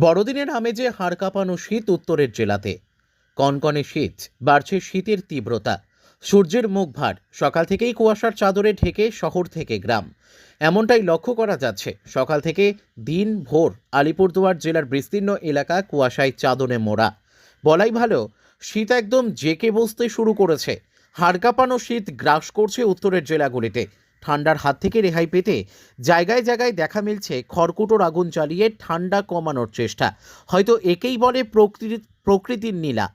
বড়দিনের আমেজে হাড় কাঁপানো শীত উত্তরের জেলাতে। কনকনে শীত, বাড়ছে শীতের তীব্রতা। সূর্যের মুখ ভার, সকাল থেকেই কুয়াশার চাদরে ঢেকে শহর থেকে গ্রাম। এমনটাই লক্ষ্য করা যাচ্ছে। সকাল থেকে দিন ভোর আলিপুরদুয়ার জেলার বিস্তীর্ণ এলাকা কুয়াশায় চাদনে মোড়া। বলাই ভালো, শীত একদম জেকে বসতে শুরু করেছে। হাড় কাঁপানো শীত গ্রাস করছে উত্তরের জেলাগুলিতে। ঠান্ডার হাত থেকে রেহাই পেতে জায়গায় জায়গায় দেখা মিলছে খড়কুটোর আগুন জ্বালিয়ে ঠান্ডা কমানোর চেষ্টা। হয়তো একেই বলে প্রকৃতি, প্রকৃতির নীলা।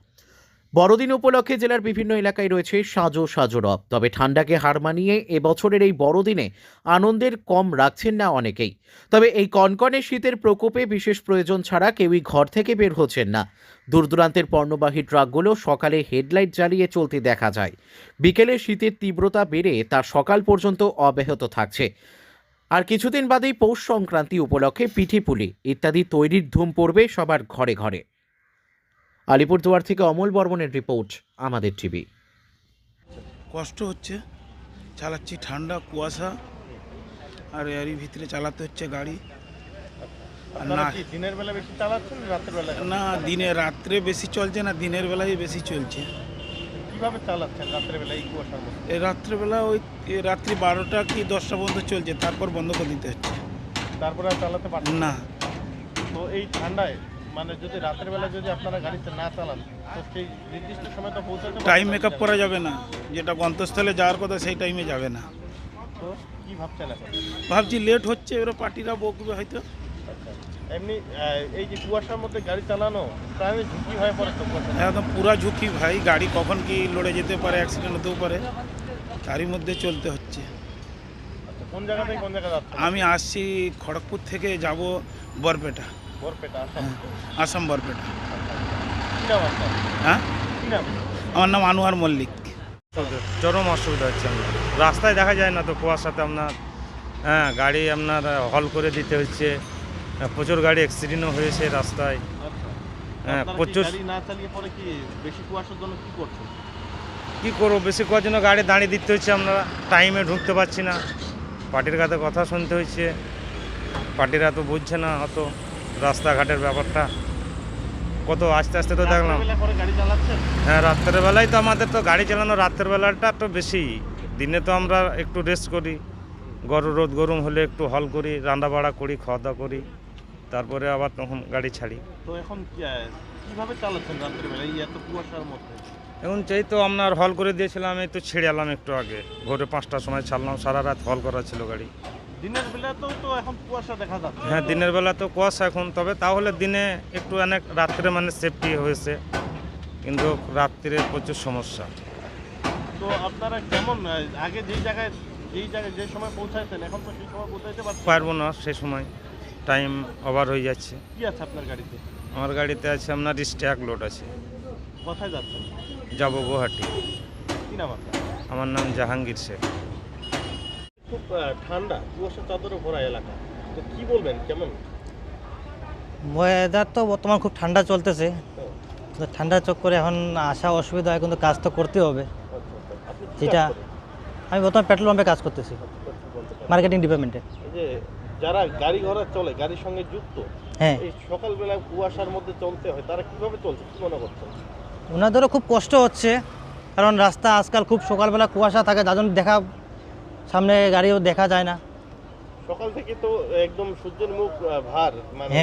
বড়দিন উপলক্ষে জেলার বিভিন্ন এলাকায় রয়েছে সাজো সাজো রব। তবে ঠান্ডাকে হার মানিয়ে এবছরের এই বড়দিনে আনন্দের কম রাখছেন না অনেকেই। তবে এই কনকনে শীতের প্রকোপে বিশেষ প্রয়োজন ছাড়া কেউই ঘর থেকে বের হচ্ছেন না। দূর দূরান্তের পণ্যবাহী ট্রাকগুলো সকালে হেডলাইট জ্বালিয়ে চলতে দেখা যায়। বিকেলে শীতের তীব্রতা বেড়ে তা সকাল পর্যন্ত অব্যাহত থাকছে। আর কিছুদিন বাদেই পৌষ সংক্রান্তি উপলক্ষে পিঠে পুলি ইত্যাদি তৈরির ধুম পড়বে সবার ঘরে ঘরে। আলিপুরদুয়ার থেকে অমল বর্মনের রিপোর্ট আমাদের টিভি। কষ্ট হচ্ছে চালাচ্ছি ঠান্ডা কুয়াশা আর এরই ভিতরে চালাতে হচ্ছে গাড়ি। না কি দিনের বেলা বেশি চালাচ্ছেন না রাতের বেলা না দিনে রাত্রে বেশি চলছে না দিনের বেলায় বেশি চলছে। কীভাবে চালাচ্ছেন রাতের বেলা এই কুয়াশার মধ্যে? রাত্রেবেলা ওই এ রাত্রি বারোটা কি দশটা পর্যন্ত চলছে তারপর বন্ধ করে দিতে হচ্ছে। তারপরে আর চালাতে পারছেন না। তো এই ঠান্ডায় মানে যদি রাতের বেলা যদি আপনারা গাড়িতে না চালান তো সেই নির্দিষ্ট সময় তো পৌঁছাতে টাইম না। মেকআপ করা যাবে না। যেটা গন্তস্থলে যাওয়ার কথা সেই টাইমে যাবে না। তো কি ভাবছেন এখন? ভাবছি লেট হচ্ছে এবার পার্টিরা বকবে হয়তো। এমনি এই যে কুয়াশার মধ্যে গাড়ি চালানো প্রায় ঝুঁকি হয়ে পড়ে তো একদম পুরা ঝুঁকি ভাই। গাড়ি কখন কি লড়ে যেতে পারে অ্যাক্সিডেন্ট হতেও পারে তারই মধ্যে চলতে হচ্ছে। আচ্ছা, কোন জায়গা থেকে কোন জায়গা আমি আসছি খড়গপুর থেকে যাব বরপেটা। আসাম আসাম বরপেটা। হ্যাঁ? আমার নাম আনোয়ার মল্লিক। চরম অসুবিধা হচ্ছে আপনার রাস্তায় দেখা যায় না তো কুয়াশাতে আপনার হ্যাঁ গাড়ি আপনার হল করে দিতে হচ্ছে। হ্যাঁ, প্রচুর গাড়ি অ্যাক্সিডেন্টও হয়েছে রাস্তায়। আচ্ছা। হ্যাঁ, কি প্রচুর- গাড়ি না চালিয়ে পরে কি বেশি কুয়াশার জন্য কি করছেন? কী করব বেশি করার জন্য গাড়ি দাঁড়িয়ে দিতে হচ্ছে আমরা। টাইমে ঢুকতে পারছি না। পার্টির কাছে কথা শুনতে হচ্ছে। পার্টিরা তো বুঝছে না অত। রাস্তাঘাটের ব্যাপারটা। কত আস্তে আস্তে তো দেখলাম। হ্যাঁ রাত্রের বেলায় তো আমাদের তো গাড়ি চালানো রাত্রের বেলাটা একটু বেশি। দিনে তো আমরা একটু রেস্ট করি। গরু রোদ গরম হলে একটু হল করি রান্না বাড়া করি খাওয়া দাওয়া করি। তারপরে আবার তখন গাড়ি ছাড়ি। তো এখন কীভাবে চালাচ্ছেন এই এত কুয়াশার মধ্যে। এখন চাই তো আপনার হল করে দিয়েছিলাম এই তো ছেড়ে এলাম একটু আগে। ভোরে পাঁচটার সময় ছাড়লাম সারা রাত হল করা ছিল গাড়ি। দিনের বেলাতেও তো এখন কুয়াশা দেখা যাচ্ছে। হ্যাঁ দিনের বেলা তো কুয়াশা এখন তবে তাহলে দিনে একটু অনেক রাত্রে মানে সেফটি হয়েছে কিন্তু রাত্রিরে প্রচুর সমস্যা। তো আপনারা কেমন আগে যেই জায়গায় যেই জায়গায় যে সময় পৌঁছাইছেন এখন তো সেই সময় পৌঁছাইতে পারব না সে সময় টাইম ওভার হয়ে যাচ্ছে। কি আছে আপনার গাড়িতে? আমার গাড়িতে আছে আপনার স্ট্যাক লোড আছে। কোথায় যাচ্ছেন? যাব গুয়াহাটি। কি নাম আপনার? আমার নাম জাহাঙ্গীর শেখ। খুব ঠান্ডা কুয়াশা চাদরে ভরা এলাকা। তো কি বলবেন কেমন? ওয়েদার তো বর্তমান খুব ঠান্ডা চলতেছে। তো ঠান্ডা চক্করে এখন আসা অসুবিধা হয় কিন্তু কাজ তো করতে হবে। আচ্ছা, আচ্ছা। যেটা- আমি বর্তমান পেট্রোল পাম্পে কাজ করতেছি? মার্কেটিং ডিপার্টমেন্টে যে যারা গাড়ি ঘোড়া চলে গাড়ির সঙ্গে যুক্ত হ্যাঁ। এই সকালবেলা কুয়াশার মধ্যে চলতে হয় তারা কীভাবে চলছে কি মনে করছেন? ওনাদেরও খুব কষ্ট হচ্ছে কারণ রাস্তা আজকাল খুব সকালবেলা কুয়াশা থাকে যার জন্য দেখা সামনে গাড়িও দেখা যায় না। সকাল থেকে তো একদম সূর্যের মুখ ভার মানে হ্যাঁ।